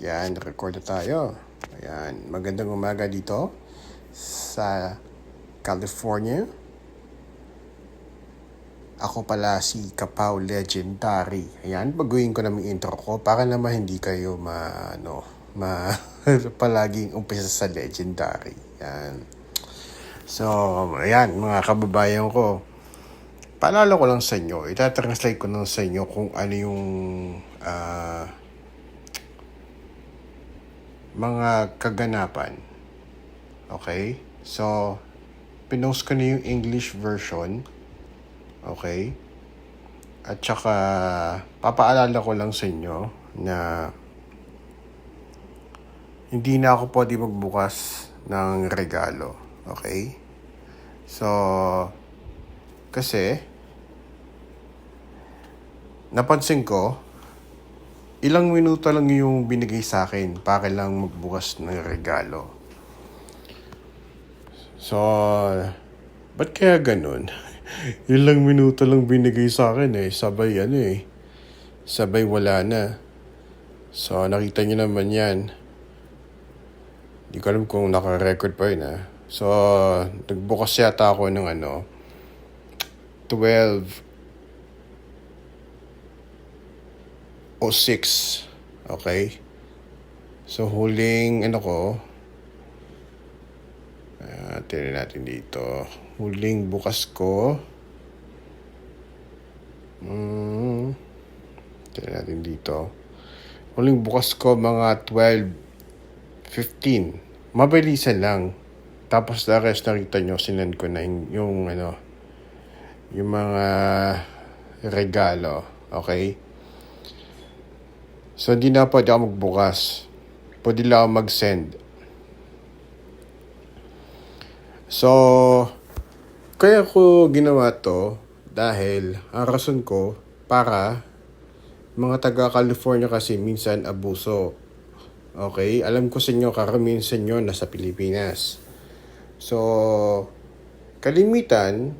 Yan, record na tayo. Ayan, magandang umaga dito sa California. Ako pala si Kapaw Legendary. Ayan, baguhin ko naman yung intro ko para naman hindi kayo ma, ano, ma, palaging umpisa sa Legendary. Ayan. So, ayan, mga kababayan ko. Paalala ko lang sa inyo, itatranslate ko lang sa inyo kung ano yung ah, mga kaganapan. Okay? So, pinost ko na yung English version. Okay? At saka, papaalala ko lang sa inyo na hindi na ako pwede magbukas ng regalo. Okay? So, kasi, napansin ko, ilang minuto lang yung binigay sa akin para lang magbukas ng regalo. So, ba't kaya ganun? ilang minuto lang binigay sa akin eh. Sabay ano eh. Sabay wala na. So, nakita niyo naman yan. Hindi ko alam kung naka-record pa yun ah. So, nagbukas yata ako ng ano, 12 o 6. Okay? So, huling, ano ko, uh, tingnan natin dito. Huling bukas ko, mm, tingnan natin dito. Huling bukas ko, mga 12, 15. Mabilisan lang. Tapos the rest nakita nyo, sinend ko na yung, yung ano, yung mga regalo. Okay? So, hindi na pwede ako magbukas. Pwede lang ako mag-send. So, kaya ko ginawa to dahil ang rason ko para mga taga-California kasi minsan abuso. Okay? Alam ko sa inyo, karamihan sa inyo nasa Pilipinas. So, kalimitan,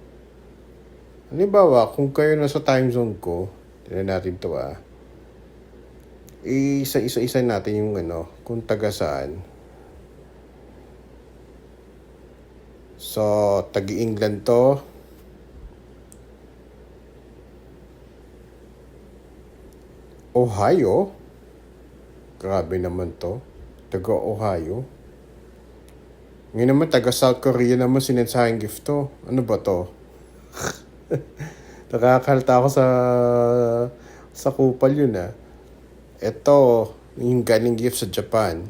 halimbawa, kung kayo nasa time zone ko, tignan natin to ah, isa-isa-isa natin yung ano, kung taga saan. So, tagi-England to. Ohio. Grabe naman to. Taga Ohio. Ngayon naman, taga South Korea naman sinensahing gift to. Ano ba to? Nakakalta ako sa sa kupal yun ah. Ito, yung galing gift sa Japan.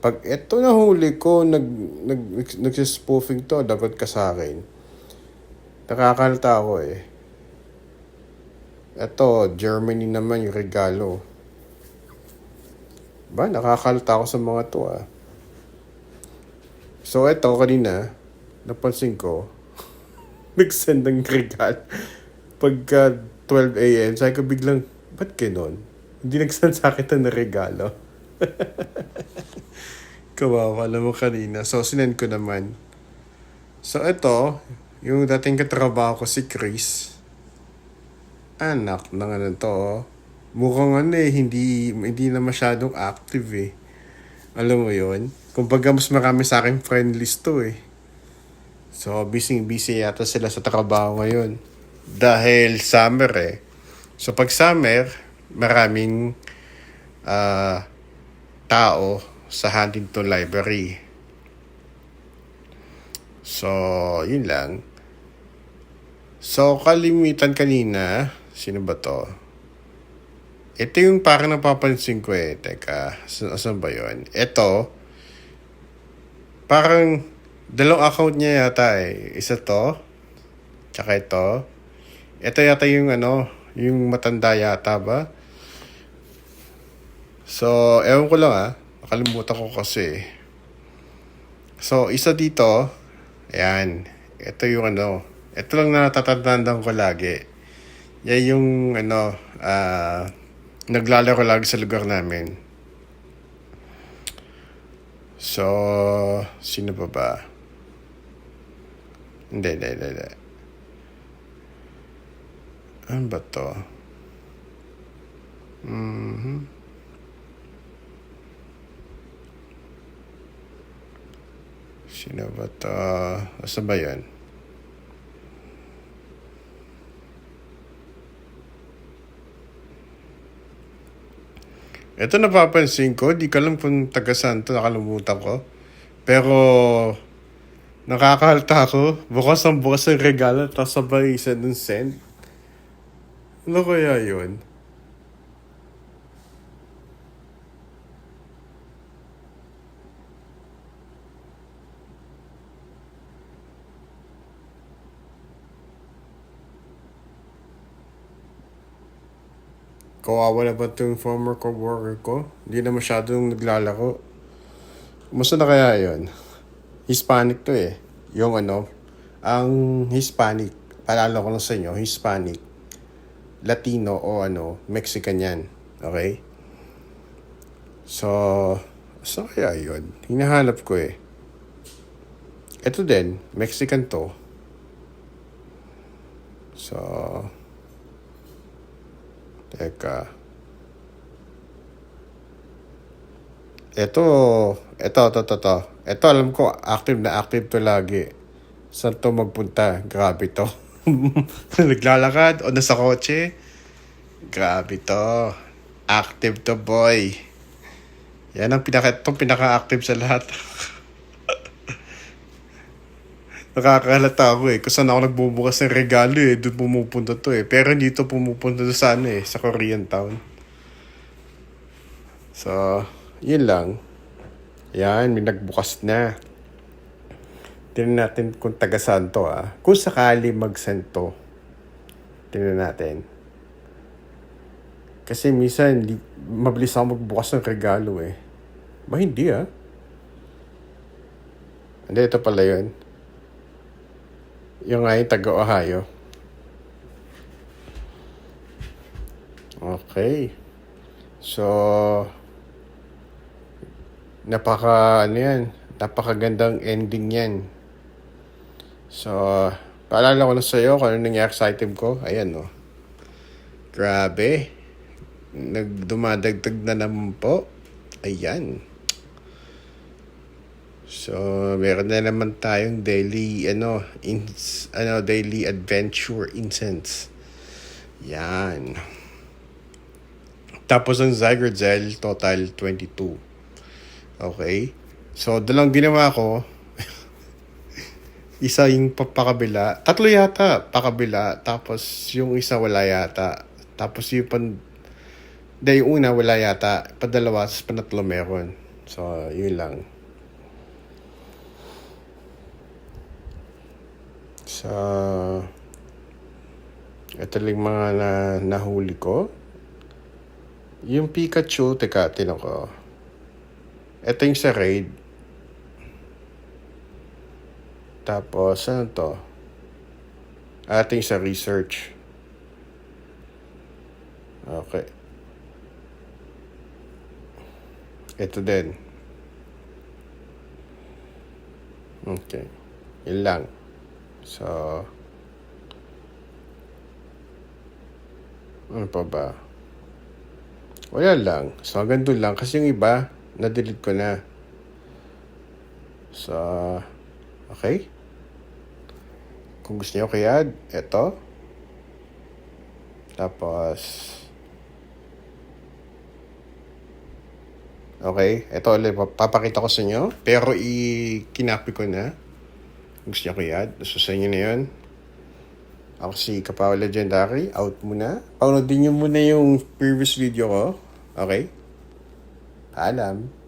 Pag ito nahuli ko, nag, nag, nagsispoofing to, dapat ka sa akin. Nakakalta ako eh. Ito, Germany naman yung regalo. Ba, nakakalta ako sa mga to ah. So, ito kanina, napansin ko, nag-send ng regalo. Pagka 12 a.m., sabi ko biglang, ba't ganon? Hindi nag-send sa akin na regalo. Kawawa, alam mo kanina. So, sinend ko naman. So, ito, yung dating katrabaho ko si Chris. Anak ng ano to, oh. Mukhang ano eh, hindi, hindi na masyadong active eh. Alam mo yon Kumbaga mas marami sa akin friend list to eh. So, busy-busy yata sila sa trabaho ngayon. Dahil summer eh. So, pag summer, maraming ah, tao sa Huntington Library. So, yun lang. So, kalimitan kanina, sino ba to? Ito yung parang napapansin ko eh. Teka, saan ba yun? Ito, parang dalawang account niya yata eh. Isa to, tsaka ito. Ito yata yung ano, yung matanda yata ba? So, ewan ko lang ah. Nakalimutan ko kasi. So, isa dito. Ayan. Ito yung ano. Ito lang na natatandaan ko lagi. Yan yung ano, ah, naglalaro lagi sa lugar namin. So, sino ba ba? Hindi, hindi, hindi, hindi. Ano ba to? Mm-hmm. Sino ba to? Asa ba yan? Ito napapansin ko, di ko alam kung taga saan to, nakalimutan ko. Pero, nakakahalta ako. Bukas ang bukas ang regalo, tapos sabay isa ng send. Ano kaya yun? Kawawa na ba itong former co-worker ko? Hindi na masyadong naglalaro. Musta na kaya yon? Hispanic to eh. Yung ano, ang Hispanic, paalala ko lang sa inyo, Hispanic, Latino o ano, Mexican yan. Okay? So, saan kaya yun? Hinahanap ko eh. Ito din, Mexican to. So, teka. Ito, ito, ito, ito, ito. Ito, alam ko, active na active to lagi. Saan to magpunta? Grabe to. Naglalakad o nasa kotse? Grabe to. Active to, boy. Yan ang pinaka, itong pinaka-active sa lahat. Nakakahalata ako eh. Kung saan ako nagbubukas ng regalo eh. Doon pumupunta to eh. Pero hindi to pumupunta doon sa ano eh. Sa Korean town. So, yun lang. Yan, may nagbukas na. Tingnan natin kung taga saan to ah. Kung sakali mag-send to. Tingnan natin. Kasi minsan, di, mabilis ako magbukas ng regalo eh. Ba hindi ah. Hindi, ito pala yun. Yung nga yung taga Ohio. Okay. So, napaka, ano yan, napakagandang ending yan. So, paalala ko na sa'yo kung ano nangyari sa item ko. Ayan, no. Grabe. Nagdumadagdag na naman po. Ayan. So, meron na naman tayong daily, ano, ins, ano, daily adventure incense. Yan. Tapos ang Zygerzel, total 22. Okay? So, dalang ginawa ko, isa yung pa- pakabila, tatlo yata pakabila, tapos yung isa wala yata. Tapos yung pan, hindi, yung una wala yata, padalawa, tapos panatlo meron. So, yun lang. Sa ito lang mga na, nahuli ko. Yung Pikachu, teka, tinan ko. Ito yung sa raid. Tapos, ano to? Ating sa research. Okay. Ito din. Okay. Yun lang. So, ano pa ba? Wala lang. So, hanggang doon lang. Kasi yung iba, na-delete ko na. So, okay. Kung gusto niyo kaya, eto. Tapos, okay. Ito ulit, papakita ko sa inyo. Pero, i-kinapi ko na. Gusto niyo kaya, so sa inyo na yun. Ako si Kapaw Legendary, out muna. Panoodin niyo muna yung previous video ko. Okay? Paalam.